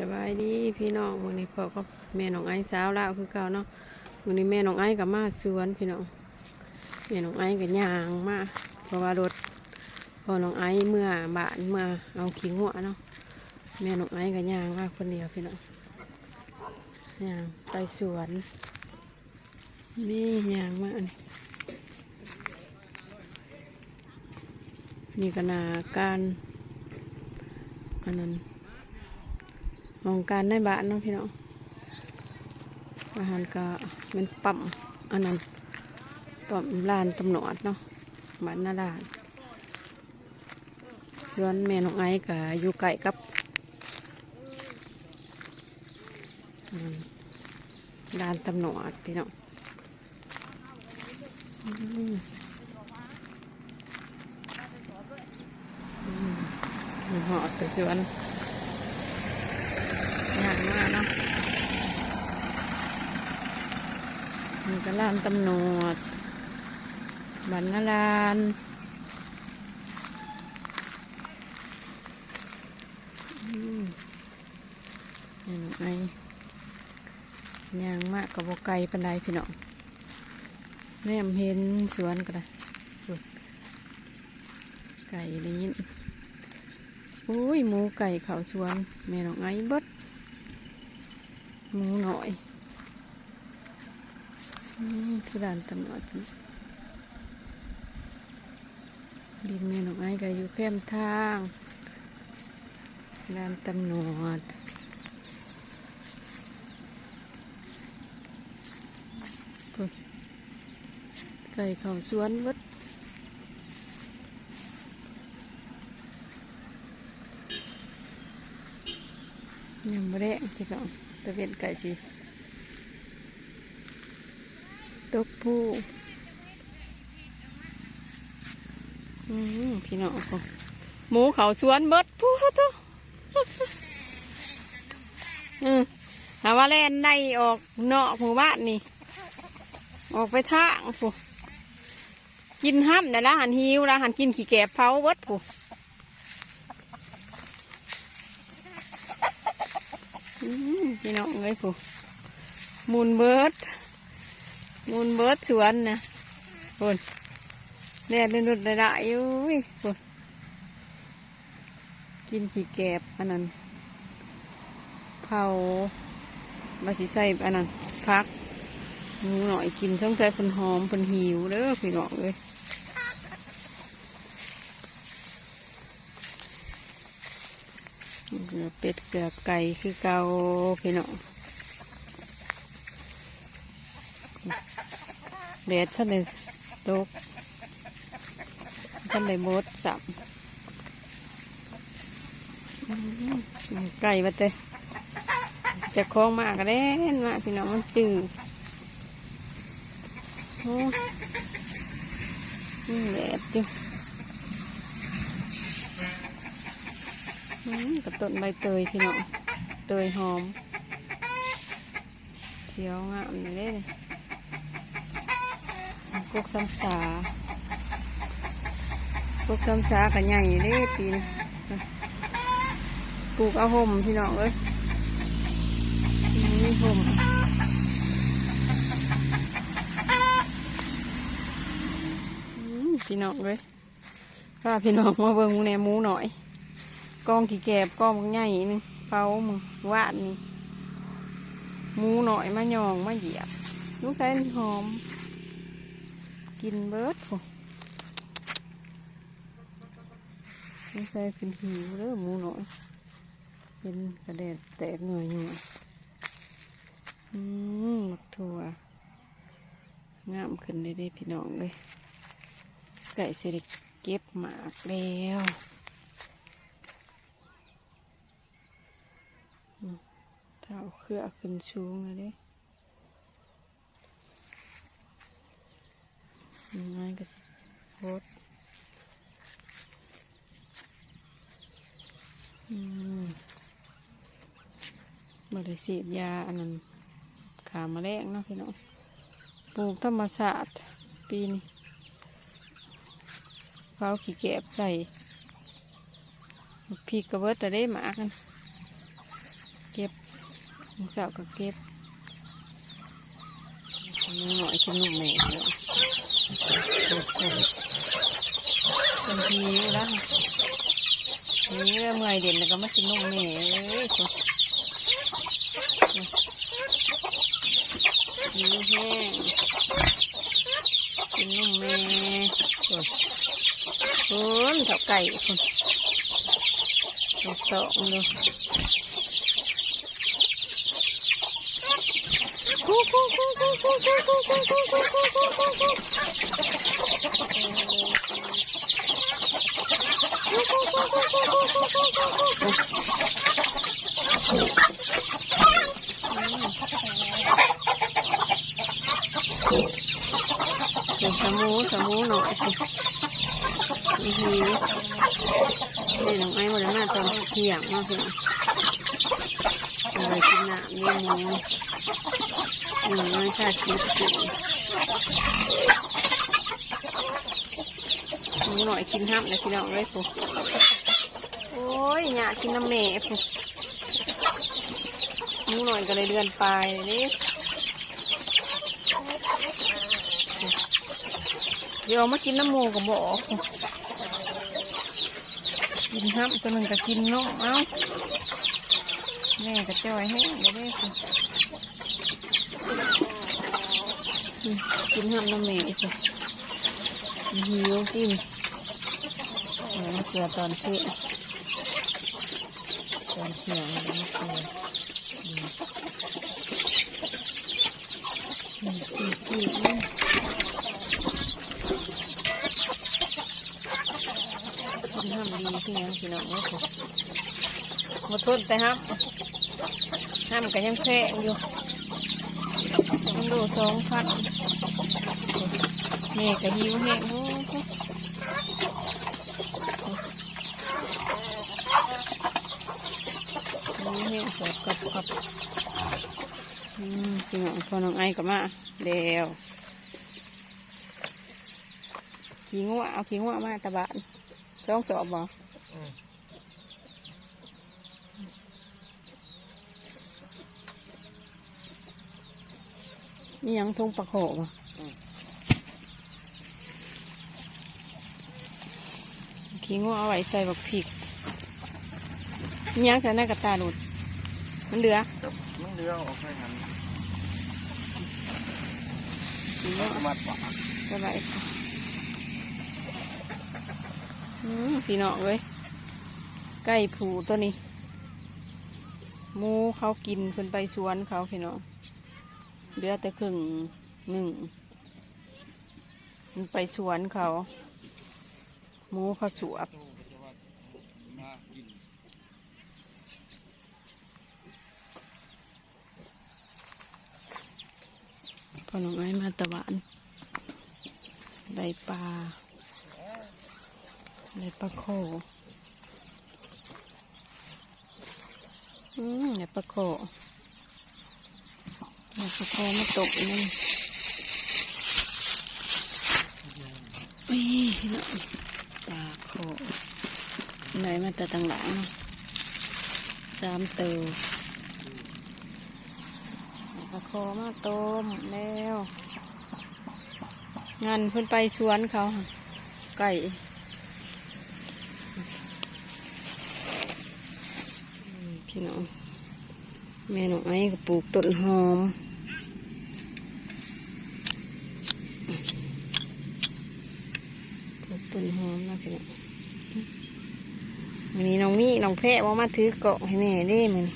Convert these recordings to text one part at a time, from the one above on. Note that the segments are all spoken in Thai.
สบายดีพี่น้องวันนี้พ่อก็แม่น้องไอ้สาวลาวคือเก่าเนาะวันนี้แม่น้องไอ้กับมาสวนพี่น้องแม่น้องไอ้กับย่างมาเพราะว่ารถพ่อน้องไอ้เมื่อบ้านเมื่อเอาขี้หัวเนาะแม่น้องไอ้กับย่างมาคนเดียวพี่น้องย่างไปสวนนี่ย่างมาอันนี้นี่ก็นาการอันนั้น มองการในบ้านเนาะพี่น้องอาหารก็เป็นปั๊มอันนั้นปั๊มลานตำรวจเนาะบ้านนาลานส่วนแม่น้องไอ้ก็อยู่ไกลกับลานตำรวจพี่น้องอืมอืมหอดไปสวน ยากมากเนาะมันก็ลานตำรวจบันนาลานอืมเห็นไหมยางมากกับบไก่ปันไดพี่น้องแนมเห็นสวนก็ได้สุดไก่ได้ยินโอ้ยหมูไก่เขาสวนแม่น้องไอ้บด หมูหน่อยนี่คือด่านตำรวจนี่ดินเมนของไอ้ก็อยู่แคมทางด่านตำรวจพุ่นไก่เขาสวนวัดยังไม่ได้พี่น้อง ตะเวนไก่สิตกผู้อืมพี่น้องเขาหมูเขาสวนเบิดผู้ทุอืมหาว่าแล่นในออกเนอกหมู่บ้านนี่ ออกไปทางผู้กินห้ำแต่ละหันหิวละหันกินขี้แกบเผาเบิดผู้ อืม พี่น้องเลยผู้มูลเบิร์ดมูลเบิร์ดสวนนะคนแดดนุดได้อยู่คนกินขี้แกบอันนั้นเผามาสิใส่อันนั้นพักหมูหน่อยกินช่องใจเพิ่นหอมเพิ่นหิวเด้อพี่น้องเลย เกลือเป็ดเกลือไก่คือเกาพี่น้องแดดท่านเลยตกท่านเลยมดสับไก่มาเตะจะคล้องมากก็เล่นมาพี่น้องมันจืดโอ้ยแดดอยู่ อืม กับต้นใบเตยพี่น้องเตยหอม เขียวงามเลยเด้นี่กุกซ้ำสากุกซ้ำสากันใหญ่เด้ปีนปลูกเอาห่มพี่น้องเอ้ยนี่ห่มพี่น้องเลยพาพี่น้องมาเบิ่งมูแนมูหน่อย กองขี้แกบกองใหญ่นึงเฝ้ามึงวาดนี่หมูหน่อยมาหยองมาเหยียบลูกใส่หอม กินเบิร์ดโอ้ลูกใส่เป็นหิวเด้อหมูหน่อยเป็นกระเด็ดแตกหน่อยหน่อยอืมหมักถั่วงามขึ้นเลยเด้พี่น้องเลยไก่เสิริเก็บหมากแล้ว เครือขึ้นชูงเลยยังไงก็สิโคตรอืมบริสีดยาอันนั้นขามาแรงเนาะพี่น้องปลูกธรรมศาสตร์ปีนี้เผาขี้แกบใส่พริกกระเบิดแต่ได้หมากัน เจ้าก็เก็บมีหน่อยขึ้นหนุ่มแม่เลยเป็นทีแล้วนี่เรื่องเมื่อยเด่นแล้วก็มากินหนุ่มแม่เอ้ยคนหิวแห้งกินหนุ่มแม่คนคนเท่าไก่คนตัวสองเลย เป็น สมูสมูหน่อยอือหือนี่น้องไอ้หมดแล้วมาตอนเที่ยงมากเลย อะไรกินน้ำเลี้ยงหมูหนูน้อยชาติกินสิหมูหน่อยกินห้ำนะพี่น้องเลยปุ๊โอ้ยหยากินน้ำเมย์ปุ๊หมูหน่อยก็เลยเดือนปลายนี่เดี๋ยวมากินน้ำหมูกับบอกกินครับตัวหนึ่งก็กินนมเอ้า แม่ก็จอยให้เดี๋ยวได้สิอืมกินห้ามน้ำแม่สิหิวกินเอามาเกลือตอนเที่ยงตอนเที่ยงเอามาเกลือกินห้ามดีที่ยังพี่น้องเนี่ยผมมาทนแต่ห้าม ห้ามก็ยังแค่อยู่มันดูสองพันแม่ก็หิวแห้งโอ้โหหิวแห้งสดกับกับอืมพี่น้องพอน้องไอก็มาเดียวขี้งัวเอาขี้งัวมาตะบานสองสอบบ่ นี่ยังทงปลาโขบ่ขี้งัวเอาไว้ใส่บักพริกนี่ยังใส่ในกระตาหลุดมันเหลือครับมันเลี้ยวออกไปหันขี้งัวมาปากสบายค่ะอืมพี่น้องเลยไก่ผูตัวนี้หมูเขากินเพิ่นไปสวนเขาพี่น้อง เหลือแต่ครึ่งหนึ่งมันไปสวนเขา หมูเขาสวบมากินพอน้องไอ้มาตะวันได้ปลาได้ปลาโคอืมได้ปลาโค ได้ปลาโคมาตกนี่นี่นะปลาโคได้มาแต่ต่างหลังเนาะสามตัวปลาโคมาต้มแล้วงานเพิ่นไปสวนเขา ไก่พี่น้องแม่น้องไอ้ก็ปลูกต้นหอมปลูกต้นหอมนะพี่น้องวัน น้องแพะว่ามาถือเกาะให้แม่เด้มัน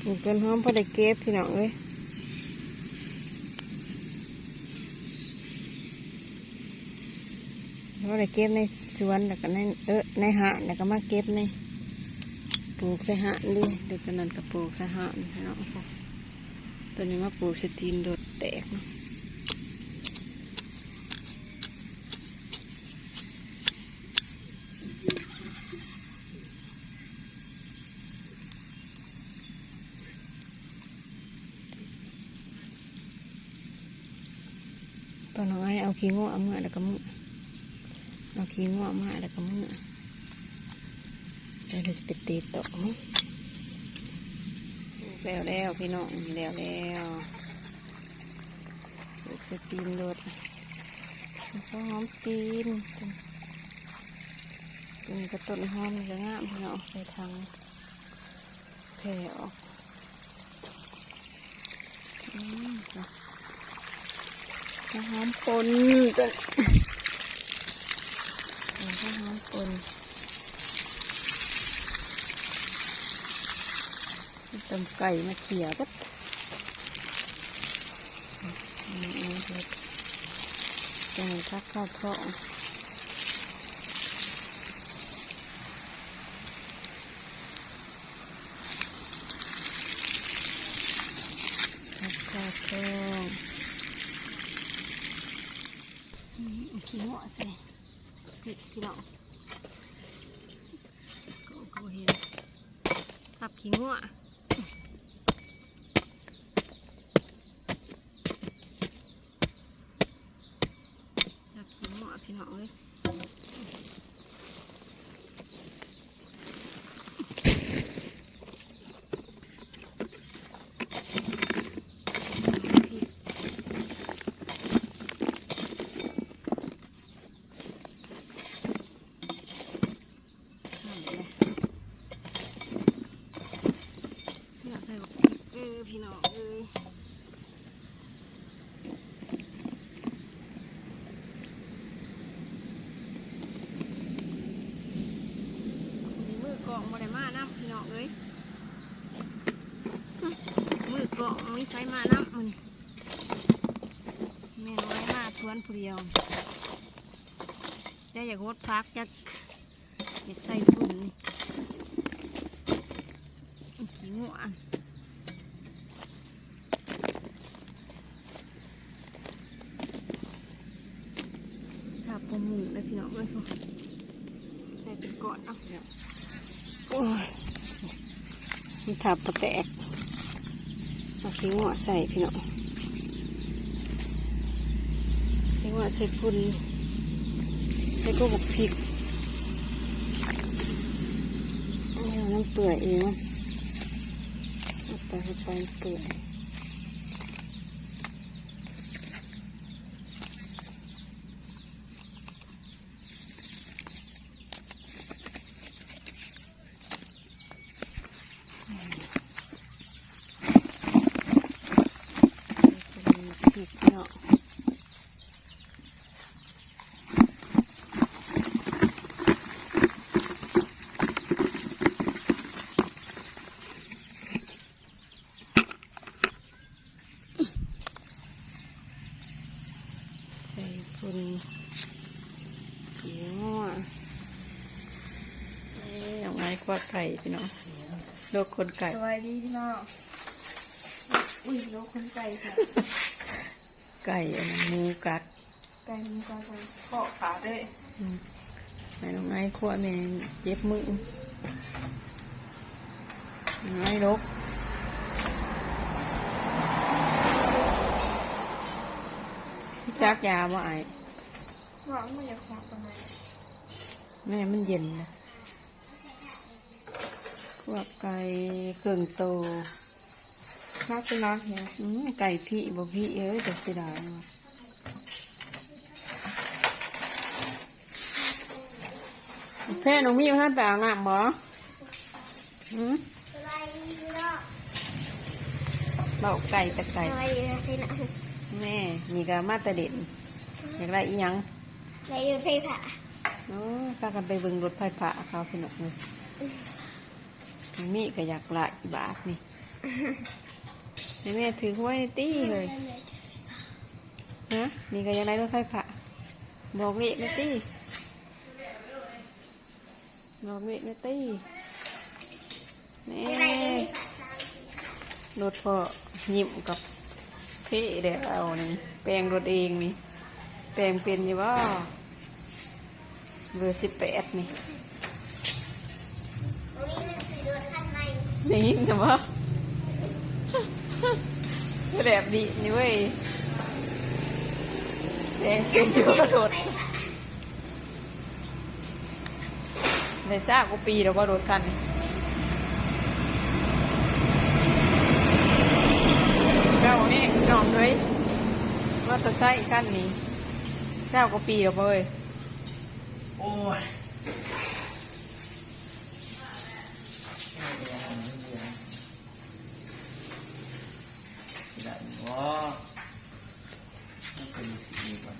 ปลูกต้นหอมพอได้เก็บพี่น้องเอ้ยเราได้เก็บในสวนแล้วก็ในเออในหาดแล้วก็มาเก็บในปลูกใส่หาดดิเด็กกันนั้นก็ปลูกใส่หาดให้น้องตัวนี้มาปลูกสตีนโดดแตกเนาะตอนน้องไอ้เอา ขี้งูเอาเมื่อแล้วก็มือเอาขี้ง่วงมาแล้วก็มือใจไปจะไปตีโต๊ะแล้วแล้วพี่น้องแล้วแล้วลูกสตีนรถแล้วหอมตีนตีนกระต้นหอมจะงามพี่น้องไปทางแผ่ออกอืมจ้ะ ข้าวหอมปนจ้าวหอมปนต้มไก่มาเขี่ยก็จังทักข้าวท้องทักข้าวท้องอืมเอาขี้หัวใส่ พี่พี่น้องก็ก็เห็นตับขี้งัว จับขี้หมอพี่น้องเลยอยากใส่บักพริกเออพี่น้องเอ้ย มีมือกล่องบริมาน้ำพี่น้องเอ้ยอื้อมือ กล่องมีไฟมาน้ำมันแม่น้อยมาทวนผู้เดียวจะอยากงดพักจะอยากใส่ฝุ่นนี่ขี้งัวถ้าพอหมูเลยพี่น้องเอ้ยใส่เป็นก้อนเอาโอ้ยมันทับปะแตก ขี้หัวใส่พี่น้องขี้หัวใส่ปุ่นใส่ก็บกพริกน้ำเปื่อยเองเอาไปเอาไปเปื่อยเป็นพริกเนาะใส่ปุ่นขี้หัวเอ๊ะเอา ไงกว่าไก่พี่น้องโลกคนไก่สวัสดีพี่น้องอุ้ยโลคนไก่ค่ะ ไก่อันนั้นหมูกัด ไก่มีการทำเกาะขาด้วยอืมแม่น้องไอ้ขวแม่เจ็บมือน้องไอ้ลกพี่จักยาบ่ไอ้หวังมันอยากขอประมาณแม่มันเย็นนะพ วกไก่เครื่องโตนักเป็นนักเนี่ยอืมไก่พี่บ่พี่เอ้ยแต่เสียดายว่ะแพ่น้องมีมาท่านไปอาบน้ำบ่อืมสบอเบาไก่แต่ไก่สบายดีนะพี่น้องแม่มีกามาตะเด็ดอยากได้อีหยังในยูทูบค่ะโอ้พากันไปเบิ่งรถไฟฟ้าเขาพี่น้องเลย มีก็อยากหลายบาทนี่ให้แม่ถือไว้ในตี้เลยนะนี่ก็อยากได้รถไฟฟ้าบอกเวกในตี้บอกเวกในตี้แม่รถพอยิ้มกับพี่เดี๋ยวเอานี่แปลงรถเองนี่แปลงเป็นอยู่ว่าเบอร์สิบแปดนี่วัน ใหม่ยินแต่ว่าแบบดีนี่เว้ยแปลงเป็นอยู่ว่ารถในซากกูปีแล้วว่ารถคันเจ้านี่น้องเลยมอเตอร์ไซค์คันนี้เจ้ากูปีแล้วเว้ยโอ้ยได้ วะมันเป็นสีก่อน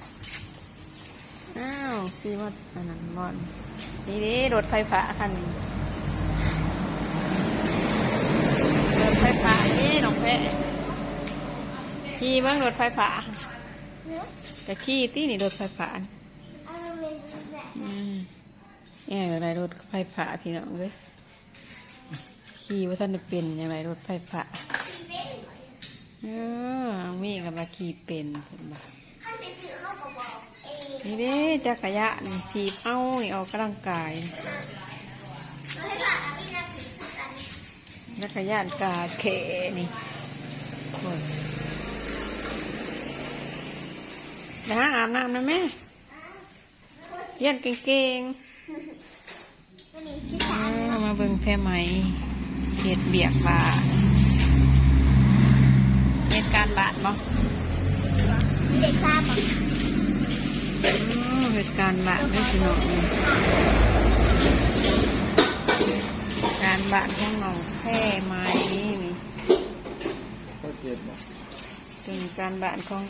อ้าวคือว่าอันนั้นบอลนี่นี่รถไฟฟ้าคันนี้รถไฟฟ้านี่น้องแพะขี่เบ้างรถไฟฟ้าจะขี่ตีนี่รถไฟฟ้าอืมแง่อะไรรถไฟฟ้าพี่น้องเลยขี่ว่าท่านได้เป็นยังไงรถไฟฟ้า เออมีกับมาขี่เป็นเห็นไหมนี่เด้จักรยานนี่ทีบเอานี่ออกกำลังกายจักรยานกาเขนี่คนนะอาบน้ำนะแม่เย็นเก่งๆเอามาเบิ่งแพรไหมเห็ดเบียกบาทเหตุ การณ์บาทบ่เด็กทราบปะอืมเหตุการณ์บาทได้สิน้องการบาทของน้องแพร่ไม้นี่นี่ก็เจ็บบ่เป็นการบาทของ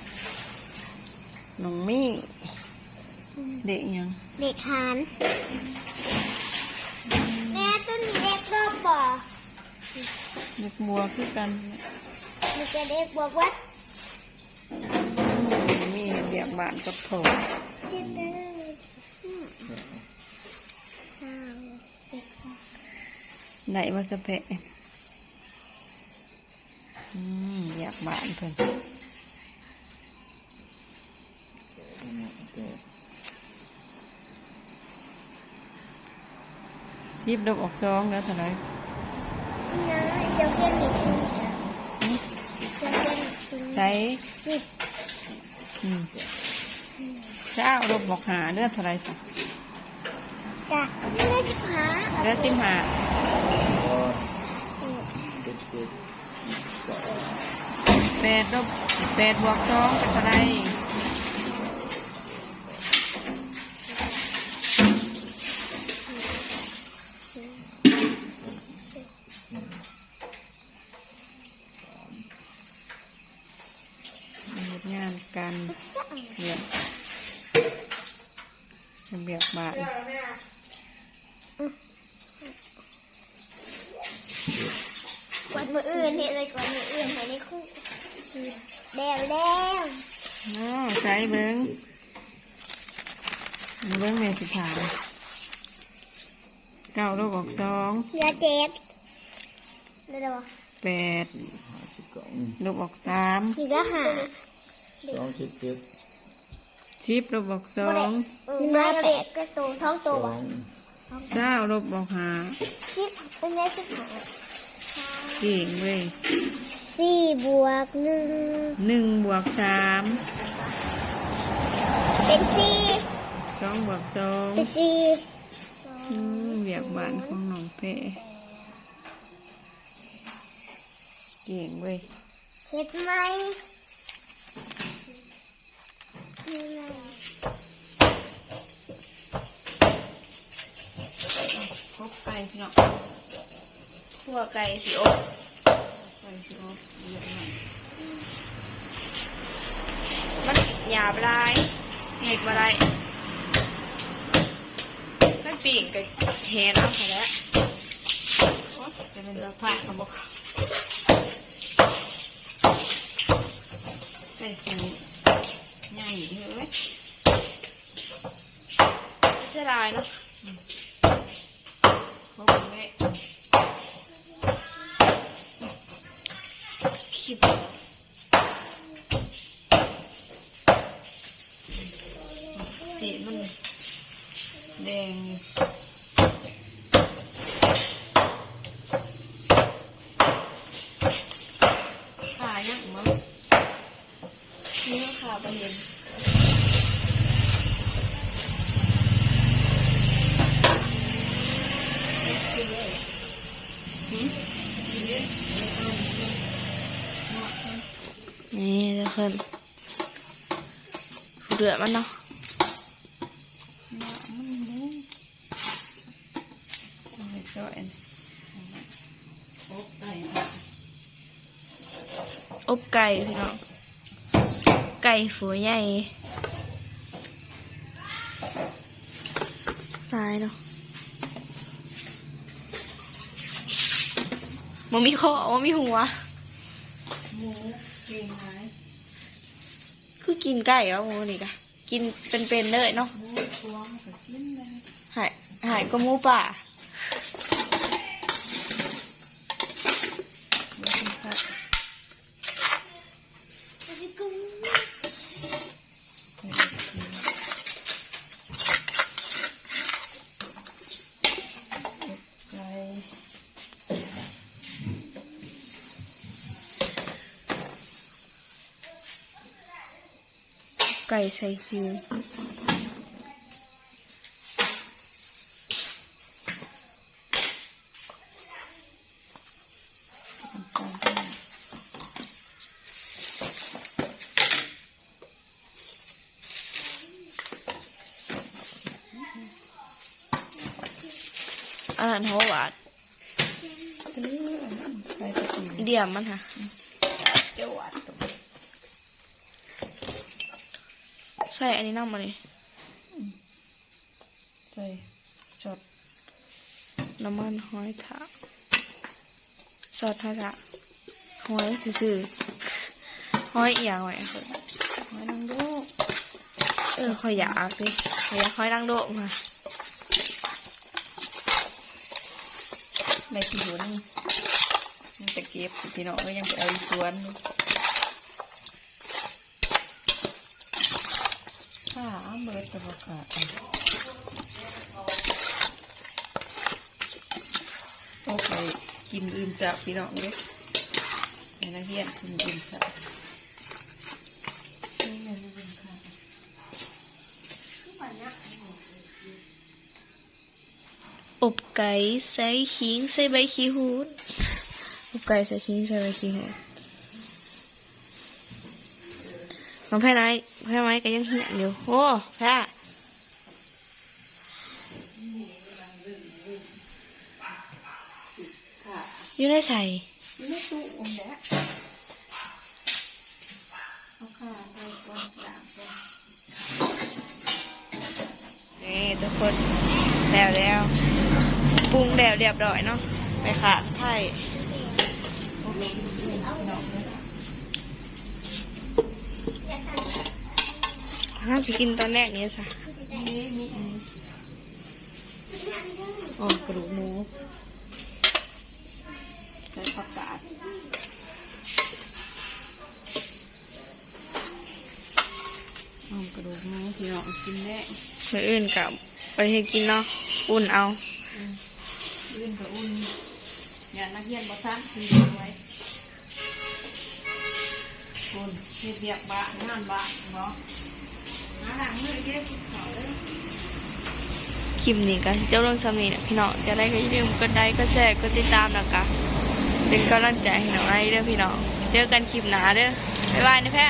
น้องมี่ เด็กยัง เด็กหานแม่ต้นนี้เด็กรอบบ่อเด็กบัวคือกันเนี่ย มันจะเด็กบอกว่าอืมมีเบียกบาทกับโถสิบเดือนสาวเด็กสาวไหนว่าจะเพะอืมเบียกบาทเพิ่นเจ็บซีบดอกออกซองแล้วเท่าไหร่น้อยเดี๋ยวเพื่อนอีกชิ้นจ้ะเดี๋ยวเพื่อนอีกชิ้น ใช้นี่อืมเจ้าดอกบอกหาเลือดเท่าไหร่สิจ้ะไม่ได้สิบหาเลือดสิบหาโอ้ยเจ็บเจ็บก็แปดลบแปดบวกสองเป็นเท่าไหรเฮ็ดงานกันเรียก เบียกบาทกดมืออื่นเห็นเลยกดมืออื่นให้ในคู่แล้วแล้วน้อใช้เบิ้งเบิ้งเมสิถามเก้าลูกออกสองเหลือเจ็ดเดี๋ยวแปดห้าสิบสองลูกออกสามเหลือหาสองสิบเจ็ด สิบลูกออกสองเหลือเด็กก็ตัวสองสตัวองเก้าลูกออกห้าสิบเป็นไงสิบหาเก่งเว้ยสี่บวกหนึ่งหนึ่งบวกสามเป็นสี่สองบวกสองเป็นสี่อืมเบียกบานของน้องเพเก่งเว้ยเห็ดไหมเห็ดไหม ครบไก่เนาะขั่วไก่สิอบไก่สิอบเยอะหน่อยมันหยาบลายเห็ดอะไรมันปีกกับแหนเอาไปแล้วจะเป็นเลือกผ้าเขาบอกไก่ปูใหญ่เลยเสียดายเนาะเขาบอกแม่คิดสีมันแดงขายังมั้งนี่ก็ขาไปเห็น พิ่นเดือดมันเนาะ ไม่ซอยอบไก่พี่น้องไก่ฝูใหญ่ตายเนาะมันมีคอมันมีหัวหมูเก่งไหมคือกินไก่แล้วหมูนี่กะกินเป็นๆเลยเนาะหมูตัวมันก็กินเลยหายหายก็หมูป่า เดี๋ยวกินข้าว พี่กุ้ง เดี๋ยวกินไก่ ไก่ใส่คิวน้ำตาลด้วยอาหารหัวหวานเอออันนั้นใส่ตะกี้เดี่ยมมันค่ะ เจ้าหวานตรง ใส่อันนี้น้ำมาเลยใส่ช็อตน้ำมันหอยถากซอสหอยถากหอยซื่อๆหอยเอียงไว้ค่ะหอยนางรมเออขอยอยากดิขอยอยากหอยนางรมค่ะในที่หัวนี่ยังตะเก็บพี่น้องก็ยังไปเอาอีสวนอยู่ ข้าเบิดตะบกขาโอ้ไปกินอื่นจะพี่น้องเลยในนักเรียนกินอื่นจะนี่ไงลูกเป็นค่ะอบไก่ใส่ขิงใส่ใบขี้หูดอบไก่ใส่ขิงใส่ใบขี้หูดน้องแพ้ไหนแพ้ไหมก็ยังเหี่ยนอยู่โอ้แพ้อยู่ในใส่ไม่ตู้อมแล้วเอาค่ะไปก่อนด่างก่อนนี่ทุกคนแล้วแล้วปรุงแล้วเรียบร้อยเนาะไปค่ะไข่ ห้ามไปกินตอนแรกนี้สินี่มีอันนี้อ๋อกระดูกหมูใส่ผักกาดอ๋อกระดูกหมูพี่น้องกินได้มืออื่นกับไปให้กินเนาะ อุ่นเอายื่นกับอุ่นอย่านักเรียนบ่ทันคือไว้คนเฮ็ดเรียกบ้านงานบ้านเนาะ คลิปนี้ก็เจ้าเรื่องซ้ำนี่นะพี่น้องจะได้ก็อย่าลืมกดไลค์กดแชร์กดติดตามนะคะเป็นกำลังใจให้น้องไอ้เด้อพี่น้องเจอกันคลิปหนาเด้อบ๊ายบายนะแพ้